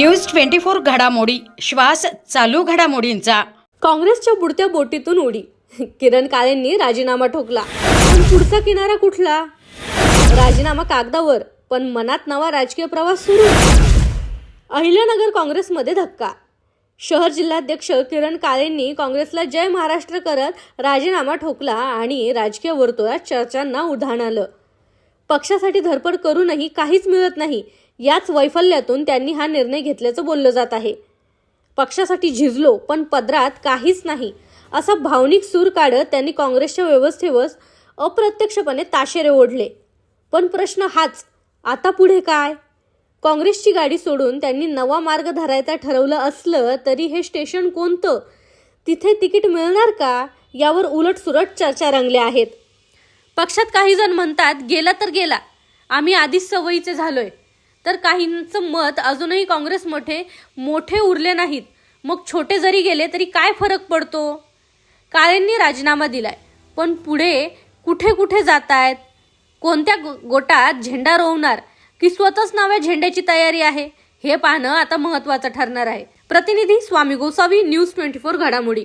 News twenty four घडामोडी. श्वास चालू घडामोडींचा. काँग्रेसच्या बुडत्या बोटीतून उडी. किरण काळेंनी राजीनामा ठोकला. पण पुढचा किनारा कुठला? राजीनामा कागदावर पण मनात नवा राजकीय प्रवास सुरू. अहिल्यानगर काँग्रेसमध्ये धक्का. शहर जिल्हाध्यक्ष किरण काळेंनी काँग्रेसला जय महाराष्ट्र करत राजीनामा ठोकला आणि राजकीय वर्तुळात चर्चांना उधाण आलं. पक्षासाठी धडपड करूनही काहीच मिळत नाही. याच वैफल्यातून त्यांनी हा निर्णय घेतल्याचं बोललं जात आहे. पक्षासाठी झिजलो पण पदरात काहीच नाही असा भावनिक सूर काढत त्यांनी काँग्रेसच्या व्यवस्थेवर अप्रत्यक्षपणे ताशेरे ओढले. पण प्रश्न हाच आता पुढे काय? काँग्रेसची गाडी सोडून त्यांनी नवा मार्ग धरायचा ठरवलं असलं तरी हे स्टेशन कोणतं? तिथे तिकीट मिळणार का? यावर उलटसुलट चर्चा रंगल्या आहेत. पक्षात काही जण म्हणतात गेला तर गेला. आम्ही आधीच सवयीचे झालोय. तर काहींचं मत अजूनही काँग्रेस मोठे मोठे उरले नाहीत. मग छोटे जरी गेले तरी काय फरक पडतो? काळेंनी राजीनामा दिलाय. पण पुढे कुठे कुठे जात आहेत कोणत्या गो- गोटात झेंडा रोवणार? की स्वतःच नव्या झेंड्याची तयारी आहे? हे पाहणं आता महत्त्वाचं ठरणार आहे. प्रतिनिधी Swami Gosavi news twenty four घडामोडी.